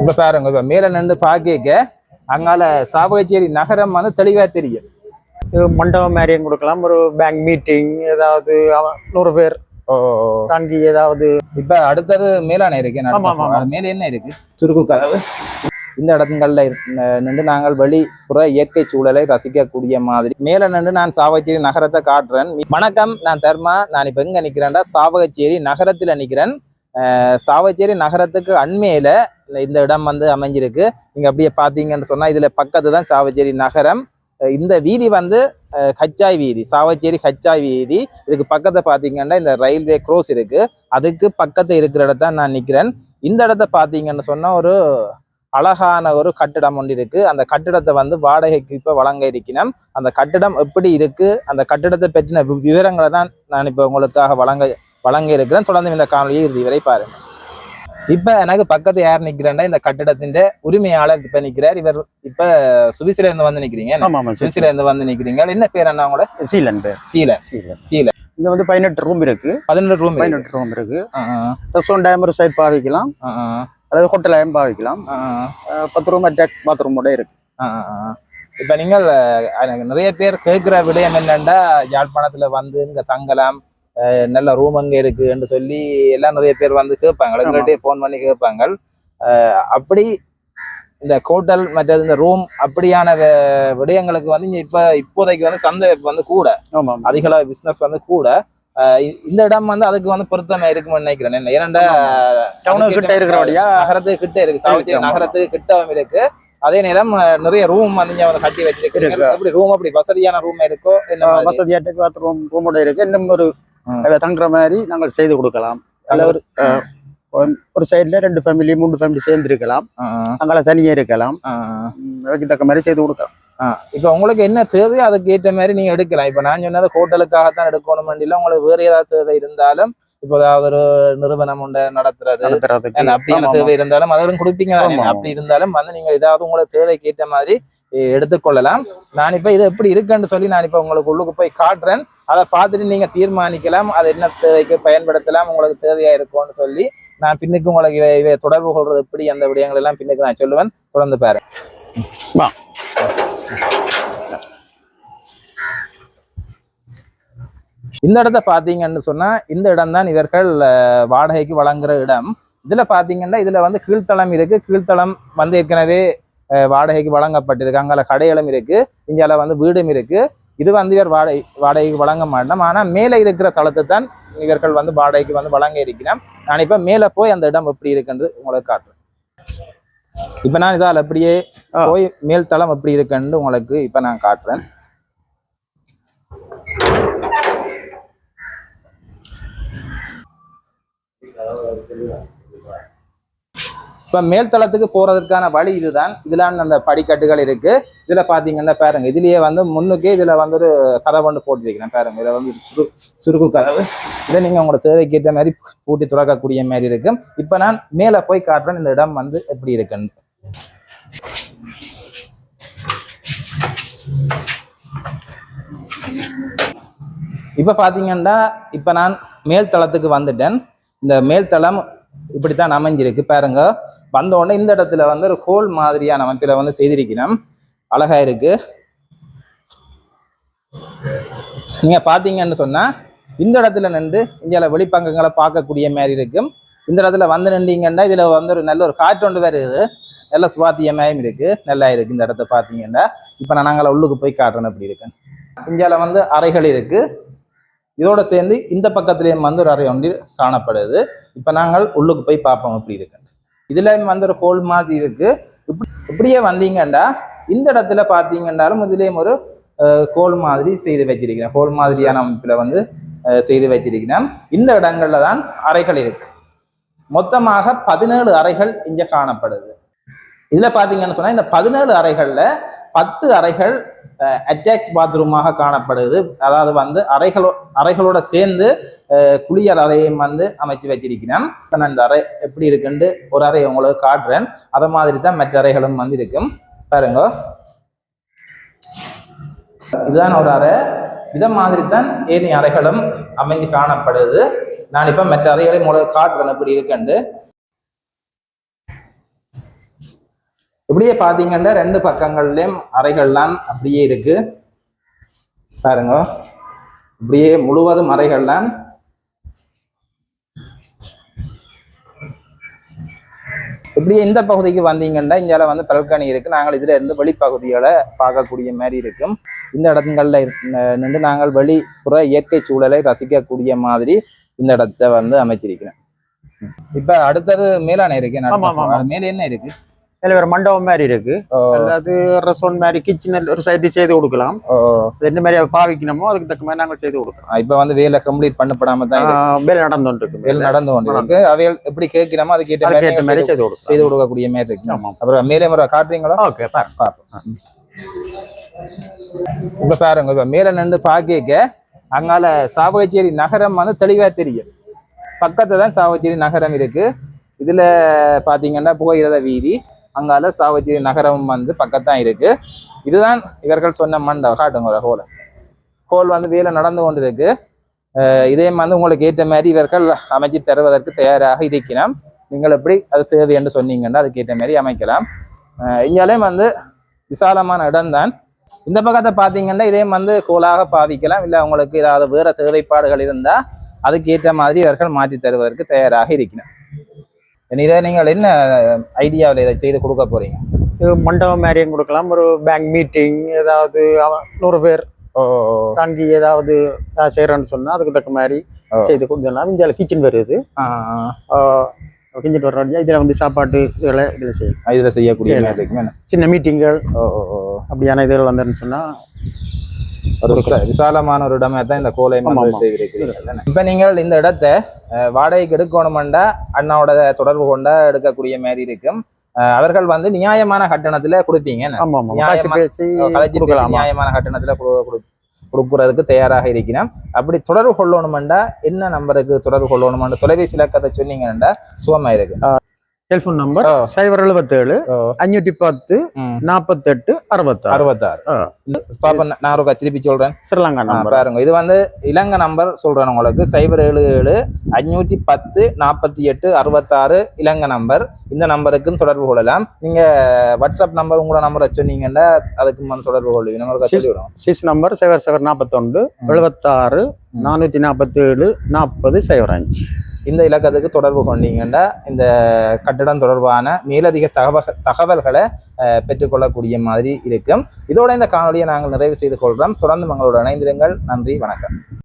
இப்ப பாருங்க இப்ப மேல நின்று பாக்க அங்கால சாவகச்சேரி நகரம் வந்து தெளிவா தெரியும். மண்டபம் மாதிரியும் கொடுக்கலாம். ஒரு பேங்க் மீட்டிங் ஏதாவது நூறு பேர் தங்கி ஏதாவது. இப்ப அடுத்தது மேலான இருக்கு மேல என்ன இருக்கு? சுருக்கு கதவு. இந்த இடங்கள்ல நின்று நாங்கள் வெளிப்புற இயற்கை சூழலை ரசிக்கக்கூடிய மாதிரி. மேல நின்று நான் சாவகச்சேரி நகரத்தை காட்டுறேன். வணக்கம் நான் தர்மா. நான் இப்ப எங்க நிக்கிறேன்டா? சாவகச்சேரி நகரத்துல நிக்கிறேன். அஹ் சாவகச்சேரி நகரத்துக்கு அண்மையில இந்த இடம் வந்து அமைஞ்சிருக்கு. நீங்க அப்படியே பார்த்தீங்கன்னு சொன்னா இதில் பக்கத்து தான் சாவச்சேரி நகரம். இந்த வீதி வந்து ஹச்சாய் வீதி சாவச்சேரி ஹச்சாய் வீதி. இதுக்கு பக்கத்தை பார்த்தீங்கன்னா இந்த ரயில்வே க்ரோஸ் இருக்கு. அதுக்கு பக்கத்துல இருக்கிற இடத்த நான் நிற்கிறேன் இந்த இடத்த பார்த்தீங்கன்னு சொன்னால் ஒரு அழகான ஒரு கட்டிடம் ஒன்று இருக்கு. அந்த கட்டிடத்தை வந்து வாடகைக்கு இப்போ வழங்க இருக்கணும் அந்த கட்டிடம் எப்படி இருக்கு? அந்த கட்டிடத்தை பற்றின விவரங்களை தான் நான் இப்போ உங்களுக்காக வழங்க வழங்க இருக்கிறேன் தொடர்ந்து இந்த காணொலியை இறுதி வரை பாருங்கள். இப்ப எனக்கு பக்கத்து யார் நிக்கிறேன்னா இந்த கட்டிடத்தின் உரிமையாளர் இப்ப நிக்கிறார். இவர் இப்ப சுவிஸ்ல இருந்து வந்து நிக்கிறீங்க. சுவிஸ்ல இருந்து வந்து நிக்கிறீங்க. என்ன பேர் என்ன கூட சீலன் பேர். சீல சீலன். சீல இங்க வந்து பதினெட்டு ரூம் இருக்கு. பதினெட்டு ரூம் பதினெட்டு ரூம் இருக்கு. ரெஸ்டாரண்ட் டைம் ஒரு சைட் பாவிக்கலாம். அதாவது ஹோட்டலாயும் பாவிக்கலாம் பத்து ரூம் அட்டாக் பாத்ரூமோட இருக்கு. இப்ப நீங்கள் நிறைய பேர் கேட்கிற விடயம் என்னன்னா யாழ்ப்பாணத்துல வந்து இங்க தங்கலாம். நல்ல ரூம் அங்க இருக்குன்னு சொல்லி எல்லாம் நிறைய பேர் வந்து கேட்பாங்க. எங்கள்கிட்டயே ஃபோன் பண்ணி கேட்பாங்க. அப்படி இந்த ஹோட்டல் மற்றது இந்த ரூம் அப்படியான விடயங்களுக்கு வந்து இங்க இப்ப இப்போதைக்கு வந்து சந்தை வந்து கூட. ஆமா ஆமா. அதிக அளவு பிசினஸ் வந்து கூட. இந்த இடம் வந்து அதுக்கு வந்து பொருத்தமா இருக்கும்னு நினைக்கிறேன். ஏனண்டா கிட்ட இருக்கிறபடியா நகரத்துக்கு கிட்ட இருக்கு. ஆமா. நகரத்துக்கு கிட்டவும் இருக்கு. அதே நேரம் நிறைய ரூம் வந்து இங்க வந்து கட்டி வச்சிருக்கீங்க இருக்கு. அப்படி ரூம் அப்படி வசதியான ரூம் இருக்கோ என்ன மாதிரி? வசதி அட்டாக் பாத்ரூம் ரூமோட இருக்கு. இன்னும் ஒரு தங்குற மாதிரி நாங்கள் செய்து கொடுக்கலாம். அதுல ஒரு ஒரு- சைடுல ரெண்டு ஃபேமிலி மூணு ஃபேமிலி சேர்ந்து இருக்கலாம். ஆ, ஆ, அங்கால தனியே இருக்கலாம். அதுக்கு தக்க மாதிரி செய்து கொடுக்கலாம். இப்ப உங்களுக்கு என்ன தேவையோ அதுக்கு ஏற்ற மாதிரி நீங்க எடுக்கலாம். இப்ப நான் சொன்னது ஹோட்டலுக்காகத்தான் எடுக்கணும் இல்ல உங்களுக்கு வேற ஏதாவது தேவை இருந்தாலும் இப்போ ஏதாவது ஒரு நிறுவனம் உண்டு நடத்துறது அப்படியான. தேவை இருந்தாலும் அதுவும் கொடுப்பீங்க. அப்படி இருந்தாலும் வந்து நீங்க ஏதாவது உங்களுக்கு தேவைக்கு ஏற்ற மாதிரி எடுத்துக்கொள்ளலாம். நான் இப்ப இது எப்படி இருக்குன்னு சொல்லி நான் இப்ப உங்களுக்கு உள்ளுக்கு போய் காட்டுறேன். அதை பார்த்துட்டு நீங்க தீர்மானிக்கலாம். அது என்ன தேவைக்கு பயன்படுத்தலாம் உங்களுக்கு தேவையா இருக்கும்னு சொல்லி நான் பின்னுக்கு உங்களுக்கு இவை தொடர்பு கொள்றது எப்படி அந்த விடயங்கள் எல்லாம் பின்னுக்கு நான் சொல்லுவேன். தொடர்ந்து பாரு இந்த இடத்த பாத்தீங்கன்னு சொன்னா இந்த இடம் தான் இவர்கள் வாடகைக்கு வழங்குற இடம். இதுல பாத்தீங்கன்னா இதுல வந்து கீழ்த்தளம் இருக்கு. கீழ்த்தளம் வந்து ஏற்கனவே வாடகைக்கு வழங்கப்பட்டிருக்கு. அங்கால கடைகளும் இருக்கு. இங்கால வந்து வீடும் இருக்கு. இது வந்து இவர் வாடகை வாடகைக்கு வழங்க மாட்டோம். ஆனா மேலே இருக்கிற தளத்தை தான் இவர்கள் வந்து வாடகைக்கு வந்து வழங்க இருக்கிறோம். நான் இப்ப மேல போய் அந்த இடம் எப்படி இருக்குன்னு உங்களுக்கு காட்டுறேன். இப்ப நான் இதால் அப்படியே. போய் மேல் தளம் எப்படி இருக்குன்னு உங்களுக்கு இப்ப நான் காட்டுறேன். இப்போ மேல்தளத்துக்கு போகிறதுக்கான வழி இதுதான். இதெல்லாம் அந்த படிக்கட்டுகள் இருக்குது இதில் பார்த்தீங்கன்னா பாருங்கள் இதுலேயே வந்து முன்னுக்கே இதில் வந்து ஒரு கதவு ஒன்று போட்டிருக்கிறேன் பாருங்கள் இதில் வந்து சுரு சுருக்கு கதவு. இதை நீங்கள் உங்களோட தேவைக்கு ஏற்ற மாதிரி பூட்டி துறக்கக்கூடிய மாதிரி இருக்கும் இப்போ நான் மேலே போய் காட்டுறேன் இந்த இடம் வந்து எப்படி இருக்குன்னு. இப்போ பார்த்தீங்கன்னா இப்போ நான் மேல் தளத்துக்கு வந்துட்டேன். இந்த மேல்தளம் இப்படித்தான் அமைஞ்சிருக்கு பாருங்க. வந்த உடனே இந்த இடத்துல வந்து ஒரு கோல் மாதிரியான அமைப்பில் வந்து செய்திருக்கணும். அழகா இருக்கு நீங்க பாத்தீங்கன்னு சொன்னா இந்த இடத்துல நின்று இந்தியாவில் வெளிப்பங்கங்களை பார்க்கக்கூடிய மாதிரி இருக்கும். இந்த இடத்துல வந்து நின்றீங்கன்னா இதுல வந்து ஒரு நல்ல ஒரு காற்று ஒன்று வருது. நல்ல சுவாத்தியமாயும் இருக்கு. நல்லா இருக்கு இந்த இடத்த பாத்தீங்கன்னா இப்ப நான் நாங்கள உள்ளுக்கு போய் காட்டுறேன் அப்படி இருக்கேன் இந்தியாவில் வந்து அறைகள் இருக்கு. இதோட சேர்ந்து இந்த பக்கத்துலேயும் வந்து ஒரு அறை ஒன்று காணப்படுது. இப்போ நாங்கள் உள்ளுக்கு போய் பார்ப்போம் எப்படி இருக்கு இதுலேயும் வந்து ஒரு ஹோல் மாதிரி இருக்கு. இப்படி இப்படியே வந்தீங்கன்னா இந்த இடத்துல பார்த்தீங்கன்னாலும் இதுலேயும் ஒரு ஹோல் கோல் மாதிரி செய்து வச்சிருக்கிறேன். ஹோல் மாதிரியான அமைப்பில் வந்து செய்து வச்சிருக்கிறேன். இந்த இடங்கள்ல தான் அறைகள் இருக்கு. மொத்தமாக பதினேழு அறைகள் இங்கே காணப்படுது. இதுல பாத்தீங்கன்னு சொன்னா இந்த பதினேழு அறைகள்ல பத்து அறைகள் அட்டாச் பாத்ரூமாக காணப்படுது. அதாவது வந்து அறைகளோ அறைகளோட சேர்ந்து அஹ், குளியல் அறையும் வந்து அமைச்சு வச்சிருக்கிறேன். இப்போ நான் இந்த அறை எப்படி இருக்குன்னு ஒரு அறை உங்களுக்கு காட்டுறேன். அதை மாதிரி தான் மற்ற அறைகளும் வந்து இருக்கும். பாருங்க. இதுதான் ஒரு அறை. இதை மாதிரி தான் ஏனி அறைகளும் அமைந்து காணப்படுது. நான் இப்ப மற்ற அறைகளை உங்களுக்கு காட்டுறேன் எப்படி இருக்குன்னு இப்படியே பார்த்தீங்கன்னா ரெண்டு பக்கங்கள்லயும் அறைகள்லாம் அப்படியே இருக்கு. பாருங்க. இப்படியே முழுவதும் அறைகள்லாம். இப்படியே இந்த பகுதிக்கு வந்தீங்கன்னா இந்தியாவில் வந்து பல்கனி இருக்கு. நாங்கள் இதுல இருந்து வெளிப்பகுதிகளை பார்க்கக்கூடிய மாதிரி இருக்கும். இந்த இடங்கள்ல நின்று நாங்கள் வெளிப்புற இயற்கை சூழலை ரசிக்கக்கூடிய மாதிரி இந்த இடத்தை வந்து அமைச்சிருக்கிறேன். இப்ப அடுத்தது மேலான இருக்கு. மேல என்ன இருக்கு? இதுல ஒரு மண்டபம் மாதிரி இருக்கு. அல்லாது ரெஸ்டாரண்ட் மாதிரி கிச்சன் ஒரு சைடு செய்து கொடுக்கலாம். அது என்ன மாதிரி பாவிக்கணுமோ அதுக்கு தக்க மாதிரி நாங்கள் செய்து கொடுக்கலாம். இப்ப வந்து வேலை கம்ப்ளீட் பண்ணப்படாம தான் வேலை நடந்து இருக்கு வேலை நடந்து இருக்கு அவைகள் எப்படி அதுக்கேற்ற அதுக்கு மாதிரி ஏற்ற மாதிரி செய்து- கொடுக்கலாம். செய்து கொடுக்கக்கூடிய மாதிரி இருக்கு. அப்புறம் மேலே முறை காட்டுறீங்களா? ஓகே பாரு பார்ப்போம். இப்ப பாருங்க இப்ப மேல நின்று பாக்க அங்கால சாவகச்சேரி நகரம் வந்து தெளிவா தெரியும். பக்கத்துல தான் சாவகச்சேரி நகரம் இருக்கு. இதுல பாத்தீங்கன்னா புகையிரத வீதி. அங்கால சாவகச்சேரி நகரம் வந்து பக்கத்தான் இருக்கு. இதுதான் இவர்கள் சொன்ன மண்டபம். காட்டுங்க ஒரு ஹோல ஹோல் வந்து வேலை நடந்து கொண்டு இருக்கு இதே வந்து உங்களுக்கு ஏற்ற மாதிரி இவர்கள் அமைச்சு தருவதற்கு தயாராக இருக்கிறோம் நீங்கள் எப்படி அது தேவை என்று சொன்னீங்கன்னா அதுக்கேற்ற மாதிரி அமைக்கலாம். அஹ் வந்து விசாலமான இடம்தான். இந்த பக்கத்தை பார்த்தீங்கன்னா இதே வந்து கோலாக பாவிக்கலாம். இல்லை உங்களுக்கு ஏதாவது வேற தேவைப்பாடுகள் இருந்தால் அதுக்கேற்ற மாதிரி இவர்கள் மாற்றி தருவதற்கு தயாராக இருக்கிறோம் இதை நீங்கள் என்ன ஐடியாவில் இதை செய்து கொடுக்க போறீங்க? இது மண்டபம் மாதிரியும் கொடுக்கலாம். ஒரு பேங்க் மீட்டிங் ஏதாவது நூறு பேர் தங்கி ஏதாவது செய்யறேன்னு சொன்னா அதுக்கு தக்க மாதிரி. செய்து கொடுத்துடலாம் இந்தியாவில் கிச்சன் வருது கிச்சன் வர இதில் வந்து சாப்பாட்டு இதில் இதில் செய்யலாம். இதில் செய்யக்கூடிய? சின்ன மீட்டிங்கள். அப்படியான இதில் வந்துன்னு சொன்னா ஒரு விசா- விசாலமான ஒரு இடமே தான் இந்த கோலை. செய்திருக்கிறீங்க இப்ப நீங்கள் இந்த இடத்தை வாடகைக்கு எடுக்கணுமெண்டா அண்ணாவோட தொடர்பு கொண்டா எடுக்கக்கூடிய மாதிரி இருக்கும். அவர்கள் வந்து நியாயமான கட்டணத்துல கொடுப்பீங்க நியாயமான கட்டணத்துல கொடு- கொடு- கொடுக்கறதுக்கு தயாராக இருக்கிறோம் அப்படி தொடர்பு கொள்ளணுமெண்டா என்ன நம்பருக்கு தொடர்பு கொள்ளணுமெண்டா தொலைபேசி இலக்கத்தை சொன்னீங்கன்னா சுகமா இருக்கு. Telephone number. சைபர் எழுபத்தேழு அஞ்சூற்றி பத்து நாற்பத்தெட்டு அறுபத்தாறு அறுபத்தாறு. பாப்பா நான் ஒரு திருப்பி சொல்றேன் ஸ்ரீலங்கா நம்பர் பாருங்க இது வந்து இலங்கை நம்பர் சொல்றேன் உங்களுக்கு சைபர் ஏழு ஏழு அஞ்சூற்றி பத்து நாற்பத்தி எட்டு அறுபத்தாறு இலங்கை நம்பர் இந்த நம்பருக்கும் தொடர்பு கொள்ளலாம். நீங்க வாட்ஸ்அப் நம்பர் உங்களோட நம்பரை சொன்னீங்கன்னா அதுக்கு வந்து தொடர்பு கொள்ளுவீங்க. நம்பருக்கு சரி. சொல்லிவிடும் சிஸ் நம்பர் சைபர் சைபர் நாற்பத்தொண்டு எழுபத்தாறு நானூற்றி நாற்பத்தேழு நாற்பது சைபர் அஞ்சு இந்த இலக்கத்துக்கு தொடர்பு கொண்டீங்கன்னா இந்த கட்டடம் தொடர்பான மேலதிக தகவல் தகவல்களை பெற்றுக்கொள்ளக்கூடிய மாதிரி இருக்கும். இதோட இந்த காணொலியை நாங்கள் நிறைவு செய்து கொள்கிறோம். தொடர்ந்து உங்களோட இணைந்திருங்கள். நன்றி வணக்கம்.